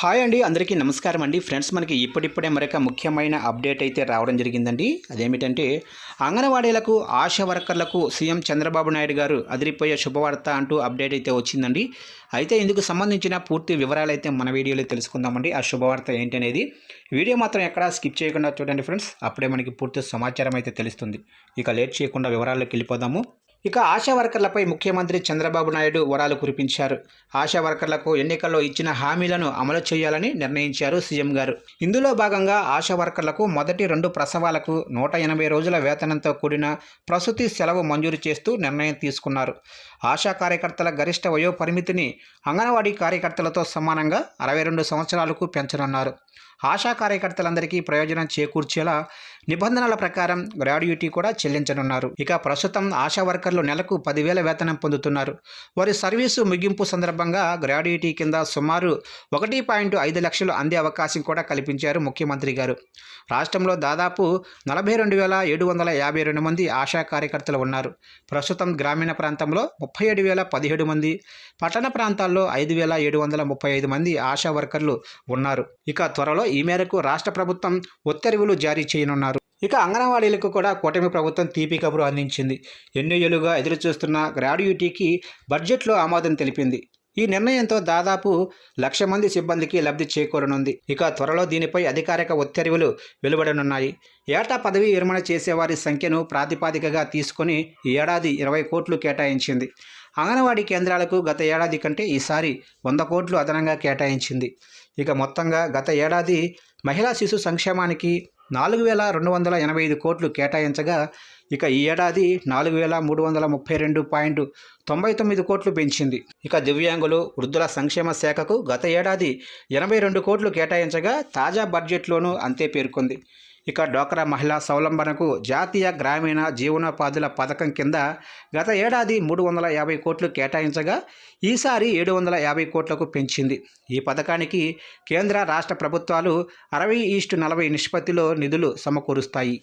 Hi అండి అందరికీ నమస్కారం అండి. ఫ్రెండ్స్ మనకి ఇప్పుడిప్పుడే మరొక ముఖ్యమైన అప్డేట్ అయితే రావడం జరిగిందండి. అదేమిటంటే అంగన్వాడీలకు ఆశా వర్కర్లకు సీఎం చంద్రబాబు నాయుడు గారు అదిరిపోయే శుభవార్త అంటూ అప్డేట్ అయితే వచ్చిందండి. అయితే ఇందుకు సంబంధించిన పూర్తి వివరాలు అయితే మన వీడియోలో తెలుసుకుందామండి. ఆ శుభవార్త ఏంటనేది వీడియో మాత్రం ఎక్కడా స్కిప్ చేయకుండా చూడండి ఫ్రెండ్స్. అప్పుడే మనకి పూర్తి సమాచారం అయితే తెలుస్తుంది. ఇక లేట్ చేయకుండా వివరాల్లోకి వెళ్ళిపోదాము. ఇక ఆశా వర్కర్లపై ముఖ్యమంత్రి చంద్రబాబు నాయుడు వరాలు కురిపించారు. ఆశా వర్కర్లకు ఎన్నికల్లో ఇచ్చిన హామీలను అమలు చేయాలని నిర్ణయించారు సీఎం గారు. ఇందులో భాగంగా ఆశా వర్కర్లకు మొదటి రెండు ప్రసవాలకు నూట ఎనభై రోజుల వేతనంతో కూడిన ప్రసూతి సెలవు మంజూరు చేస్తూ నిర్ణయం తీసుకున్నారు. ఆశా కార్యకర్తల గరిష్ట వయో పరిమితిని అంగన్వాడీ కార్యకర్తలతో సమానంగా అరవై రెండు సంవత్సరాలకు పెంచనున్నారు. ఆశా కార్యకర్తలందరికీ ప్రయోజనం చేకూర్చేలా నిబంధనల ప్రకారం గ్రాడ్యుటీ కూడా చెల్లించనున్నారు. ఇక ప్రస్తుతం ఆశా వర్కర్లు నెలకు పదివేల వేతనం పొందుతున్నారు. వారి సర్వీసు ముగింపు సందర్భంగా గ్రాడ్యుటీ కింద సుమారు ఒకటి పాయింట్ ఐదు లక్షలు అందే అవకాశం కూడా కల్పించారు ముఖ్యమంత్రి గారు. రాష్ట్రంలో దాదాపు నలభై రెండు వేల ఏడు వందల యాభై రెండు మంది ఆశా కార్యకర్తలు ఉన్నారు. ప్రస్తుతం గ్రామీణ ప్రాంతంలో ముప్పై ఏడు వేల పదిహేడు మంది పట్టణ ప్రాంతాల్లో ఐదు వేల ఏడు వందల ముప్పై ఐదు మంది ఆశా వర్కర్లు ఉన్నారు. ఇక త్వరలో ఈ మేరకు రాష్ట్ర ప్రభుత్వం ఉత్తర్వులు జారీ చేయనున్నారు. ఇక అంగన్వాడీలకు కూడా కూటమి ప్రభుత్వం తీపి కబురు అందించింది. ఎన్నో ఏళ్ళుగా ఎదురుచూస్తున్న గ్రాడ్యుటీకి బడ్జెట్లో ఆమోదం తెలిపింది. ఈ నిర్ణయంతో దాదాపు లక్ష మంది సిబ్బందికి లబ్ధి చేకూరనుంది. ఇక త్వరలో దీనిపై అధికారిక ఉత్తర్వులు వెలువడనున్నాయి. ఏటా పదవీ విరమణ చేసేవారి సంఖ్యను ప్రాతిపాదికగా తీసుకొని ఈ ఏడాది ఇరవై కోట్లు కేటాయించింది. అంగన్వాడీ కేంద్రాలకు గత ఏడాది కంటే ఈసారి వంద కోట్లు అదనంగా కేటాయించింది. ఇక మొత్తంగా గత ఏడాది మహిళా శిశు సంక్షేమానికి నాలుగు వేల రెండు వందల ఎనభై ఐదు కోట్లు కేటాయించగా ఇక ఈ ఏడాది నాలుగు వేల మూడు వందల ముప్పై రెండు పాయింట్ తొంభై తొమ్మిది కోట్లు పెంచింది. ఇక దివ్యాంగులు వృద్ధుల సంక్షేమ శాఖకు గత ఏడాది ఎనభై రెండు కోట్లు కేటాయించగా తాజా బడ్జెట్లోనూ అంతే పేర్కొంది. ఇక డోక్రా మహిళా స్వావలంబనకు జాతీయ గ్రామీణ జీవనోపాధుల పథకం కింద గత ఏడాది మూడు వందల యాభై కోట్లు కేటాయించగా ఈసారి ఏడు వందల యాభై కోట్లకు పెంచింది. ఈ పథకానికి కేంద్ర రాష్ట్ర ప్రభుత్వాలు అరవై ఈస్టు నలభై నిష్పత్తిలో నిధులు సమకూరుస్తాయి.